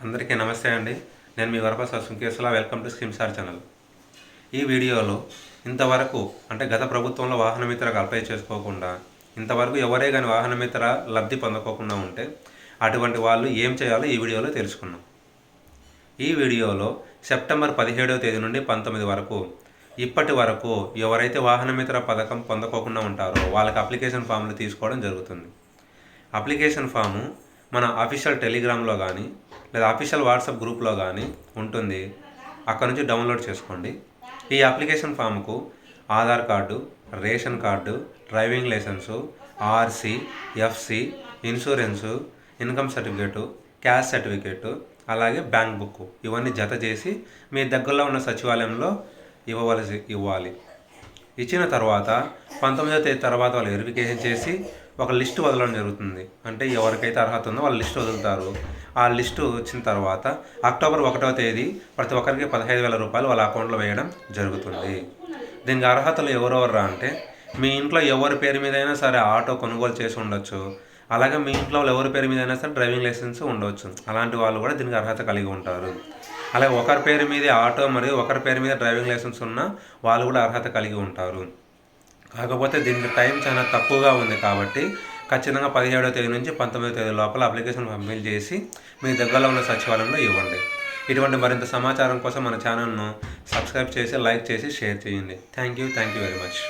అందరికీ నమస్తే అండి. నేను మీ Varaprasad Sunkeswara welcome to skim sir channel ఈ వీడియోలో ఇంతవరకు అంటే గత ప్రభుత్వంలో వాహన మిత్రకు అప్లై చేసుకోకుండా ఇంతవరకు ఎవరే కానీ వాహన మిత్ర లబ్ధి పొందకోకుండా ఉంటే అటువంటి వాళ్ళు ఏం చేయాలో ఈ వీడియోలో తెలుసుకున్నాం ఈ వీడియోలో సెప్టెంబర్ పదిహేడవ తేదీ నుండి పంతొమ్మిది వరకు ఇప్పటి వరకు ఎవరైతే వాహన మిత్ర పథకం పొందకోకుండా ఉంటారో వాళ్ళకి అప్లికేషన్ ఫామ్లు తీసుకోవడం జరుగుతుంది. అప్లికేషన్ ఫాము మన అఫీషియల్ టెలిగ్రామ్లో కానీ లేదా అఫీషియల్ వాట్సాప్ గ్రూప్లో కానీ ఉంటుంది. అక్కడ నుంచి డౌన్లోడ్ చేసుకోండి. ఈ application ఫామ్కు Aadhaar card ration card driving licence RC FC insurance income certificate cash certificate అలాగే బ్యాంక్ బుక్ ఇవన్నీ జత చేసి మీ దగ్గరలో ఉన్న సచివాలయంలో ఇవ్వవలసి ఇవ్వాలి. ఇచ్చిన తర్వాత పంతొమ్మిదో తేదీ తర్వాత వాళ్ళు వెరిఫికేషన్ చేసి ఒక లిస్టు వదలడం జరుగుతుంది. అంటే ఎవరికైతే అర్హత ఉందో వాళ్ళు లిస్టు వదులుతారు. ఆ లిస్టు వచ్చిన తర్వాత అక్టోబర్ ఒకటో తేదీ ప్రతి ఒక్కరికి పదహైదు వేల రూపాయలు వాళ్ళ అకౌంట్లో వేయడం జరుగుతుంది. దీనికి అర్హతలు ఎవరెవరు అంటే మీ ఇంట్లో ఎవరి పేరు మీద అయినా సరే ఆటో కొనుగోలు చేసి ఉండొచ్చు. అలాగే మీ ఇంట్లో వాళ్ళు ఎవరి పేరు మీద అయినా సరే డ్రైవింగ్ లైసెన్స్ ఉండవచ్చు అలాంటి వాళ్ళు కూడా దీనికి అర్హత కలిగి ఉంటారు. అలాగే ఒకరి పేరు మీద ఆటో మరియు ఒకరి పేరు మీద డ్రైవింగ్ లైసెన్స్ ఉన్న వాళ్ళు కూడా అర్హత కలిగి ఉంటారు. కాకపోతే దీనికి టైం చాలా తక్కువగా ఉంది కాబట్టి ఖచ్చితంగా పదిహేడో తేదీ నుంచి పంతొమ్మిదో తేదీ లోపల అప్లికేషన్ పంపిల్ చేసి మీ దగ్గరలో ఉన్న సచివాలయంలో ఇవ్వండి. ఇటువంటి మరింత సమాచారం కోసం మన ఛానల్ను సబ్స్క్రైబ్ చేసి లైక్ చేసి షేర్ చేయండి. Thank you. Thank you very much.